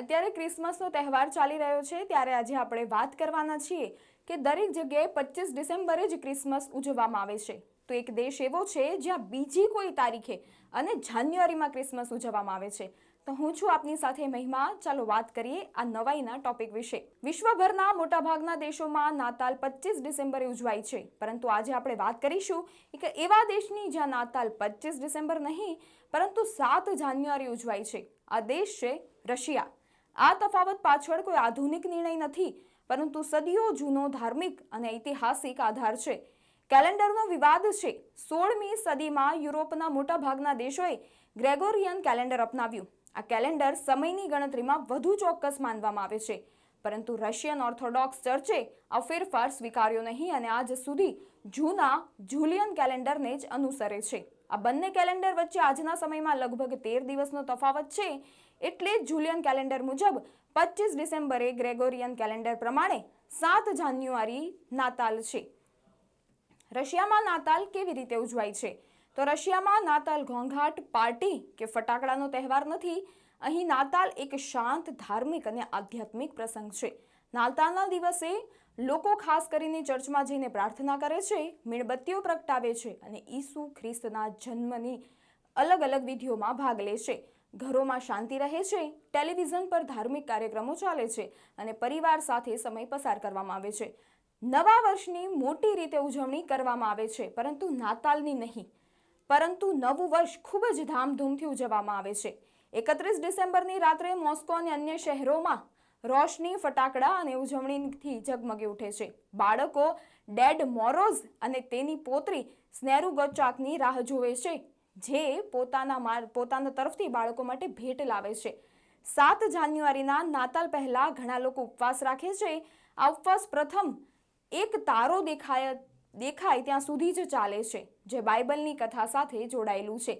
અત્યારે ક્રિસમસનો તહેવાર ચાલી રહ્યો છે, ત્યારે આજે આપણે વાત કરવાના છીએ કે દરેક જગ્યાએ પચીસ ડિસેમ્બરે જ ક્રિસમસ ઉજવવામાં આવે છે. તો એક દેશ એવો છે, જ્યાં બીજી કોઈ તારીખે અને જાન્યુઆરીમાં ક્રિસમસ ઉજવવામાં આવે છે. તો હું છું આપની સાથે મહિમા. ચાલો વાત કરીએ આ નવાઈના ટોપિક વિશે. વિશ્વભરના મોટાભાગના દેશોમાં નાતાલ પચીસ ડિસેમ્બરે ઉજવાય છે. પરંતુ આજે આપણે વાત કરીશું એક એવા દેશની જ્યાં નાતાલ પચીસ ડિસેમ્બર નહીં, પરંતુ સાત જાન્યુઆરી ઉજવાય છે. આ દેશ છે રશિયા. આ તફાવત પાછળ કોઈ આધુનિક નિર્ણય નથી, પરંતુ સદીઓ જૂનો ધાર્મિક અને ઐતિહાસિક આધાર છે. કેલેન્ડરનો વિવાદ છે. સોળમી સદીમાં યુરોપના મોટાભાગના દેશોએ ગ્રેગોરિયન કેલેન્ડર અપનાવ્યું. આ કેલેન્ડર સમયની ગણતરીમાં વધુ ચોક્કસ માનવામાં આવે છે. પરંતુ રશિયન ઓર્થોડોક્સ ચર્ચે આ ફેરફાર સ્વીકાર્યો નહીં અને આજ સુધી જૂના જુલિયન કેલેન્ડરને જ અનુસરે છે. આ બંને કેલેન્ડર વચ્ચે આજના સમયમાં લગભગ તેર દિવસનો તફાવત છે. એટલે જ જુલિયન કેલેન્ડર મુજબ પચીસ ડિસેમ્બરે ગ્રેગોરિયન કેલેન્ડર પ્રમાણે સાત જાન્યુઆરી નાતાલ છે. રશિયામાં નાતાલ કેવી રીતે ઉજવાય છે? તો રશિયામાં નાતાલ ઘોંઘાટ, પાર્ટી કે ફટાકડાનો તહેવાર નથી. અહીં નાતાલ એક શાંત, ધાર્મિક અને આધ્યાત્મિક પ્રસંગ છે. નાતાલના દિવસે લોકો ખાસ કરીને ચર્ચમાં જઈને પ્રાર્થના કરે છે, મીણબત્તીઓ પ્રગટાવે છે અને ઈસુ ખ્રિસ્તના જન્મની અલગ અલગ વિધિઓમાં ભાગ લે છે. ઘરોમાં શાંતિ રહે છે, ટેલિવિઝન પર ધાર્મિક કાર્યક્રમો ચાલે છે અને પરિવાર સાથે સમય પસાર કરવામાં આવે છે. નવા વર્ષની મોટી રીતે ઉજવણી કરવામાં આવે છે, પરંતુ નાતાલની નહીં. પરંતુ નવું વર્ષ ખૂબ જ ધામધૂમથી ઉજવવામાં આવે છે. એકત્રીસ ડિસેમ્બરની રાત્રે મોસ્કો અને અન્ય શહેરોમાં રોશની, ફટાકડા અને ઉજવણીથી ઝગમગી ઉઠે છે. બાળકો ડેડ મોરોઝ અને તેની પોતરી સ્નેરુ ગોચાકની રાહ જોવે છે. જે પોતાના માર, પોતાના તરફથી બાળકો માટે ભેટ લાવે છે. સાત જાન્યુઆરીના નાતાલ પહેલાં ઘણા લોકો ઉપવાસ રાખે છે. આ ઉપવાસ પ્રથમ એક તારો દેખાય દેખાય ત્યાં સુધી જ ચાલે છે, જે બાઇબલની કથા સાથે જોડાયેલું છે.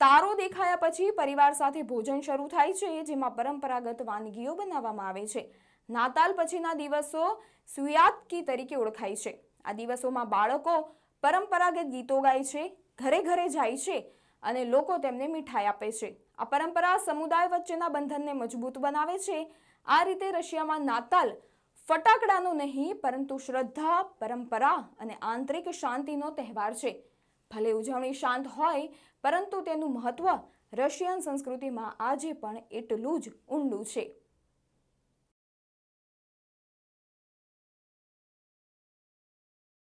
તારો દેખાયા પછી પરિવાર સાથે ભોજન શરૂ થાય છે, જેમાં પરંપરાગત વાનગીઓ બનાવવામાં આવે છે. નાતાલ પછીના દિવસો સુયાતકી તરીકે ઓળખાય છે. આ દિવસોમાં બાળકો પરંપરાગત ગીતો ગાય છે ઘરે ઘરે જાય છે અને લોકો તેમને મીઠાઈ આપે છે. આ પરંપરા સમુદાય વચ્ચેના બંધનને મજબૂત બનાવે છે. આ રીતે રશિયામાં નાતાલ ફટાકડાનો નહીં, પરંતુ શ્રદ્ધા, પરંપરા અને આંતરિક શાંતિનો તહેવાર છે. ભલે ઉજવણી શાંત હોય, પરંતુ તેનું મહત્વ રશિયન સંસ્કૃતિમાં આજે પણ એટલું જ ઊંડું છે.